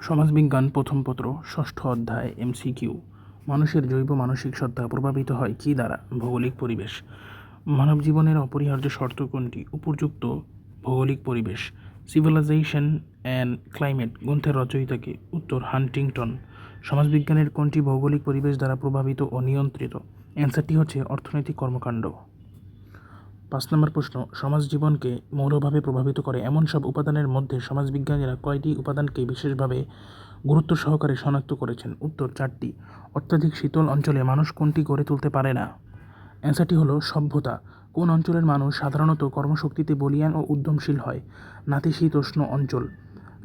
সমাজবিজ্ঞান প্রথম পত্র, ষষ্ঠ অধ্যায় এমসিকিউ মানুষের জৈব মানসিক সত্তা প্রভাবিত হয় কী দ্বারা? ভৌগোলিক পরিবেশ। মানব জীবনের অপরিহার্য শর্ত কোনটি? উপযুক্ত ভৌগোলিক পরিবেশ। সিভিলাইজেশন অ্যান্ড ক্লাইমেট গ্রন্থের রচয়িতাকে উত্তর হান্টিংটন। সমাজবিজ্ঞানের কোনটি ভৌগোলিক পরিবেশ দ্বারা প্রভাবিত ও নিয়ন্ত্রিত? অ্যান্সারটি হচ্ছে অর্থনৈতিক কর্মকাণ্ড। পাঁচ নম্বর প্রশ্ন, সমাজ জীবনকে মৌলভাবে প্রভাবিত করে এমন সব উপাদানের মধ্যে সমাজবিজ্ঞানীরা কয়টি উপাদানকে বিশেষভাবে গুরুত্ব সহকারে শনাক্ত করেছেন? উত্তর চারটি। অত্যাধিক শীতল অঞ্চলে মানুষ কোনটি গড়ে তুলতে পারে না? অ্যান্সারটি হলো সভ্যতা। কোন অঞ্চলের মানুষ সাধারণত কর্মশক্তিতে বলিয়ান ও উদ্যমশীল হয়? নাতিশীতোষ্ণ অঞ্চল।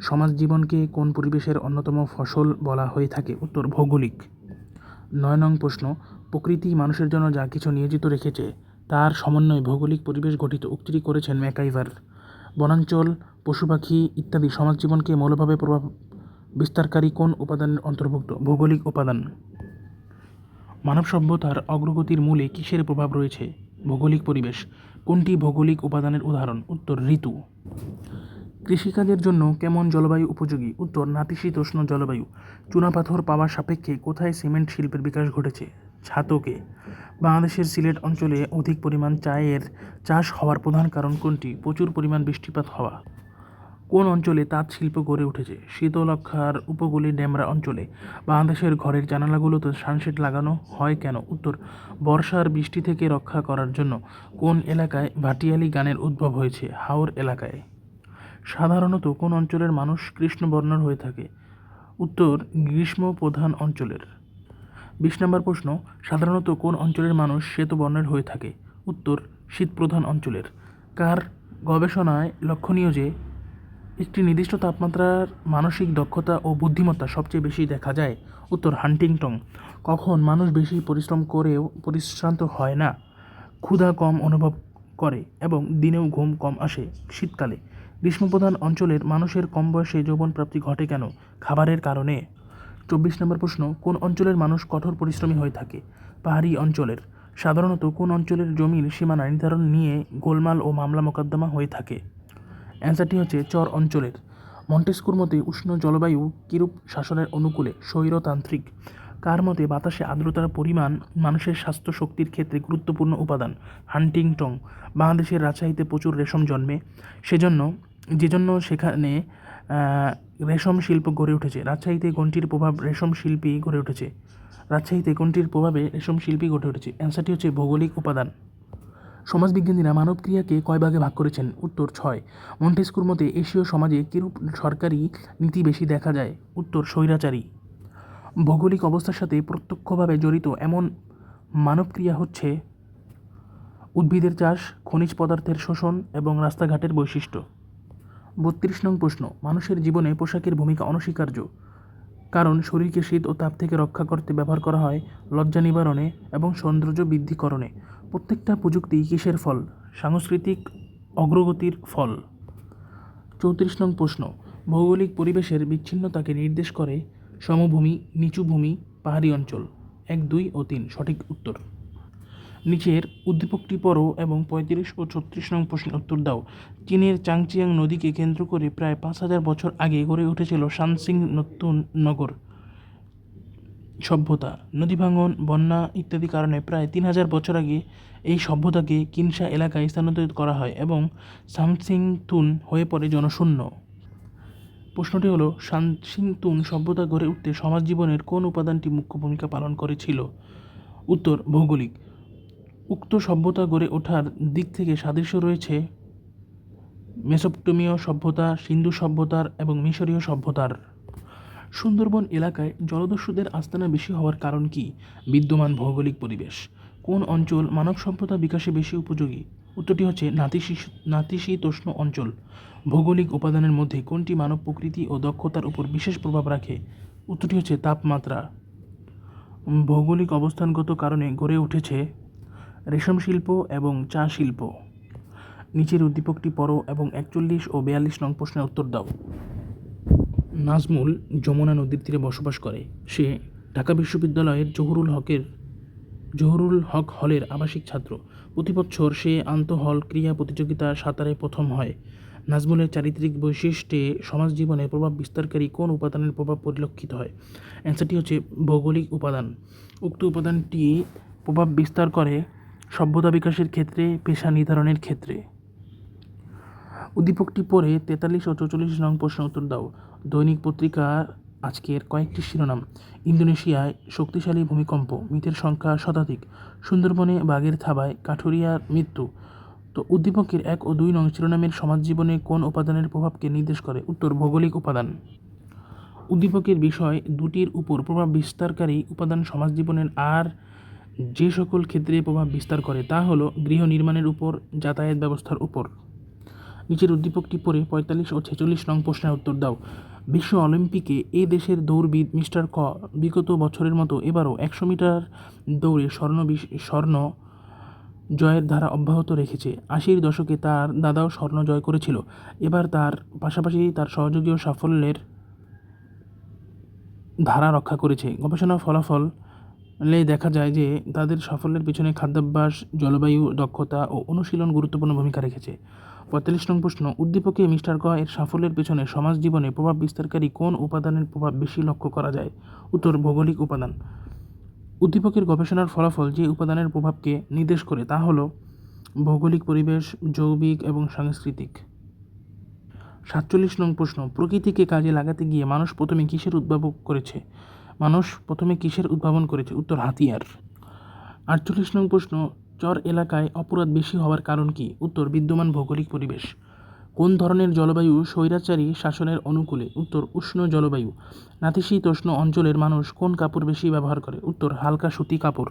সমাজ জীবনকে কোন পরিবেশের অন্যতম ফসল বলা হয়ে থাকে? উত্তর, ভৌগোলিক। নয় নং প্রশ্ন, প্রকৃতি মানুষের জন্য যা কিছু নিয়োজিত রেখেছে তার সমন্বয়ে ভৌগোলিক পরিবেশ গঠিত উক্তিটি করেছেন ম্যাকাইভার। বনাঞ্চল পশু পাখি ইত্যাদি সমাজ জীবনকে মৌলভাবে প্রভাব, বিস্তারকারী কোন উপাদানের অন্তর্ভুক্ত? ভৌগোলিক উপাদান। মানব সভ্যতার অগ্রগতির মূলে কিসের প্রভাব রয়েছে? ভৌগোলিক পরিবেশ। কোনটি ভৌগোলিক উপাদানের উদাহরণ? উত্তর, ঋতু। কৃষিকাজের জন্য কেমন জলবায়ু উপযোগী? উত্তর, নাতিশীতোষ্ণ জলবায়ু। চুনাপাথর পাওয়ার সাপেক্ষে কোথায় সিমেন্ট শিল্পের বিকাশ ঘটেছে? ছাতকে। বাংলাদেশের সিলেট অঞ্চলে অধিক পরিমাণ চায়ের চাষ হওয়ার প্রধান কারণ কোনটি? প্রচুর পরিমাণ বৃষ্টিপাত হওয়া। কোন অঞ্চলে তাঁত শিল্প গড়ে উঠেছে? শীতলক্ষার উপকূলীয় ডেমরা অঞ্চলে। বাংলাদেশের ঘরের জানালাগুলোতে সানশেড লাগানো হয় কেন? উত্তর, বর্ষার বৃষ্টি থেকে রক্ষা করার জন্য কোন এলাকায় ভাটিয়ালি গানের উদ্ভব হয়েছে? হাওর এলাকায়। সাধারণত কোন অঞ্চলের মানুষ কৃষ্ণবর্ণের হয়ে থাকে? উত্তর, গ্রীষ্ম প্রধান অঞ্চলের। বিশ নম্বর প্রশ্ন, সাধারণত কোন অঞ্চলের মানুষ শ্বেতবর্ণের হয়ে থাকে? উত্তর, শীতপ্রধান অঞ্চলের। কার গবেষণায় লক্ষণীয় যে, একটি নির্দিষ্ট তাপমাত্রার মানসিক দক্ষতা ও বুদ্ধিমত্তা সবচেয়ে বেশি দেখা যায়। উত্তর, হান্টিংটন। কখন মানুষ বেশি পরিশ্রম করেও পরিশ্রান্ত হয় না? ক্ষুধা কম অনুভব করে এবং দিনেও ঘুম কম আসে শীতকালে। গ্রীষ্মপ্রধান অঞ্চলের মানুষের কম বয়সে যৌবন প্রাপ্তি ঘটে কেন? খাবারের কারণে। চব্বিশ নম্বর প্রশ্ন, কোন অঞ্চলের মানুষ কঠোর পরিশ্রমী হয়ে থাকে? পাহাড়ি অঞ্চলের। সাধারণত কোন অঞ্চলের জমির সীমানা নির্ধারণ নিয়ে গোলমাল ও মামলা মোকদ্দমা হয়ে থাকে? অ্যান্সারটি হচ্ছে চর অঞ্চলের। মন্টেস্কুর মতে উষ্ণ জলবায়ু কিরূপ শাসনের অনুকূলে স্বৈরতান্ত্রিক? কার মতে বাতাসে আর্দ্রতার পরিমাণ মানুষের স্বাস্থ্য শক্তির ক্ষেত্রে গুরুত্বপূর্ণ উপাদান? হান্টিংটং বাংলাদেশের রাজশাহীতে প্রচুর রেশম জন্মে। সেজন্য যে জন্য সেখানে রেশম শিল্প গড়ে উঠেছে। রাজশাহীতে কোনটির প্রভাব রেশম শিল্পী গড়ে উঠেছে? রাজশাহীতে কোনটির প্রভাবে রেশম শিল্পী গড়ে উঠেছে? অ্যান্সারটি হচ্ছে ভৌগোলিক উপাদান। সমাজবিজ্ঞানীরা মানব ক্রিয়াকে কয় ভাগে ভাগ করেছেন? উত্তর ছয়। মন্টেস্কুর মতে এশীয় সমাজে কিরূপ সরকারি নীতি বেশি দেখা যায়? উত্তর স্বৈরাচারী। ভৌগোলিক অবস্থার সাথে প্রত্যক্ষভাবে জড়িত এমন মানবক্রিয়া হচ্ছে উদ্ভিদের চাষ, খনিজ পদার্থের শোষণ এবং রাস্তাঘাটের বৈশিষ্ট্য। বত্রিশ নং প্রশ্ন, মানুষের জীবনে পোশাকের ভূমিকা অনস্বীকার্য। কারণ শরীরকে শীত ও তাপ থেকে রক্ষা করতে ব্যবহার করা হয় লজ্জা নিবারণে এবং সৌন্দর্য বৃদ্ধিকরণে। প্রত্যেকটা প্রযুক্তি কিসের ফল? সাংস্কৃতিক অগ্রগতির ফল। চৌত্রিশ নং প্রশ্ন, ভৌগোলিক পরিবেশের বিচ্ছিন্নতাকে নির্দেশ করে সমভূমি নিচু ভূমি পাহাড়ি অঞ্চল। এক, দুই ও তিন, সঠিক উত্তর। নিচের উদ্দীপকটি পড়ো এবং পঁয়ত্রিশ ও ছত্রিশ নং প্রশ্নের উত্তর দাও। চীনের চাংচিয়াং নদীকে কেন্দ্র করে প্রায় পাঁচ হাজার বছর আগে গড়ে উঠেছিল শানসিং নতুন নগর। সভ্যতা, নদী ভাঙন, বন্যা ইত্যাদি কারণে প্রায় তিন হাজার বছর আগে এই সভ্যতাকে কিনসা এলাকায় স্থানান্তরিত করা হয় এবং সামসিংতুন হয়ে পড়ে জনশূন্য। প্রশ্নটি হলো, সানসিংতুন সভ্যতা গড়ে উঠতে সমাজ জীবনের কোন উপাদানটি মুখ্য ভূমিকা পালন করেছিল? উত্তর, ভৌগোলিক। উক্ত সভ্যতা গড়ে ওঠার দিক থেকে সাদৃশ্য রয়েছে মেসোপটেমীয় সভ্যতা, সিন্ধু সভ্যতার এবং মিশরীয় সভ্যতার। সুন্দরবন এলাকায় জলদস্যুদের আস্তানা বেশি হওয়ার কারণ কি? বিদ্যমান ভৌগোলিক পরিবেশ। কোন অঞ্চল মানব সভ্যতা বিকাশে বেশি উপযোগী? উত্তরটি হচ্ছে নাতিশীতোষ্ণ অঞ্চল। ভৌগোলিক উপাদানের মধ্যে কোনটি মানব প্রকৃতি ও দক্ষতার উপর বিশেষ প্রভাব রাখে? উত্তরটি হচ্ছে তাপমাত্রা। ভৌগোলিক অবস্থানগত কারণে গড়ে উঠেছে রেশম শিল্প এবং চা শিল্প। নিচের উদ্দীপকটি পড়ো এবং একচল্লিশ ও বিয়াল্লিশ নং প্রশ্নের উত্তর দাও। নাজমুল যমুনা নদীর তীরে বসবাস করে। সে ঢাকা বিশ্ববিদ্যালয়ের জহুরুল হকের, জহুরুল হক হলের আবাসিক ছাত্র। প্রতি বছর সে আন্তঃহল ক্রীড়া প্রতিযোগিতা সাঁতারে প্রথম হয়। নাজমুলের চারিত্রিক বৈশিষ্ট্যে সমাজ জীবনে প্রভাব বিস্তারকারী কোন উপাদানের প্রভাব পরিলক্ষিত হয়? অ্যান্সারটি হচ্ছে ভৌগোলিক উপাদান। উক্ত উপাদানটি প্রভাব বিস্তার করে সভ্যতা বিকাশের ক্ষেত্রে, পেশা নির্ধারণের ক্ষেত্রে। উদ্দীপকটি পড়ে তেতাল্লিশ ও চৌচল্লিশ নং প্রশ্ন উত্তর দাও। দৈনিক পত্রিকা আজকের কয়েকটি শিরোনাম। ইন্দোনেশিয়ায় শক্তিশালী ভূমিকম্প, মৃতের সংখ্যা শতাধিক। সুন্দরবনে বাঘের থাবায় কাঠুরিয়ার মৃত্যু। তো উদ্দীপকের এক ও দুই নং শিরোনামের সমাজ জীবনে কোন উপাদানের প্রভাবকে নির্দেশ করে? উত্তর, ভৌগোলিক উপাদান। উদ্দীপকের বিষয় দুটির উপর প্রভাব বিস্তারকারী উপাদান সমাজ জীবনের আর যে সকল ক্ষেত্রে প্রভাব বিস্তার করে তা হলো গৃহ নির্মাণের উপর, যাতায়াত ব্যবস্থার উপর। নিচের উদ্দীপকটি পড়ে পঁয়তাল্লিশ ও ছেচল্লিশ নং প্রশ্নের উত্তর দাও। বিশ্ব অলিম্পিকে এ দেশের দৌড়বিদ মিস্টার ক, বিগত বছরের মতো এবারও একশো মিটার দৌড়ে স্বর্ণ স্বর্ণ জয়ের ধারা অব্যাহত রেখেছে। আশির দশকে তার দাদাও স্বর্ণ জয় করেছিল। এবার তার পাশাপাশি তার সহযোগীও সাফল্যের ধারা রক্ষা করেছে। গবেষণা ফলাফল লে দেখা যায় যে তাদের সাফল্যের পিছনে খাদ্যাভ্যাস, জলবায়ু দক্ষতা ও অনুশীলন গুরুত্বপূর্ণ ভূমিকা রেখেছে। পঁয়তাল্লিশ নং প্রশ্ন, উদ্দীপকে মিস্টার ক এর সাফল্যের পেছনে সমাজ জীবনে প্রভাব বিস্তারকারী কোন উপাদানের প্রভাব বেশি লক্ষ্য করা যায়? উত্তর, ভৌগোলিক উপাদান। উদ্দীপকের গবেষণার ফলাফল যে উপাদানের প্রভাবকে নির্দেশ করে তা হল ভৌগোলিক পরিবেশ জৈবিক এবং সাংস্কৃতিক। সাতচল্লিশ নং প্রশ্ন, প্রকৃতিকে কাজে লাগাতে গিয়ে মানুষ প্রথমে কিসের উদ্ভাবক করেছে? মানুষ প্রথমে কিসের উদ্ভাবন করেছে? উত্তর, হাতিয়ার। আটচল্লিশ নং প্রশ্ন, চর এলাকায় অপরাধ বেশি হওয়ার কারণ কি? উত্তর, বিদ্যমান ভৌগোলিক পরিবেশ। কোন ধরনের জলবায়ু স্বৈরাচারী শাসনের অনুকূলে? উত্তর, উষ্ণ জলবায়ু। নাতিশীতোষ্ণ অঞ্চলের মানুষ কোন কাপড় বেশি ব্যবহার করে? উত্তর, হালকা সুতি কাপড়।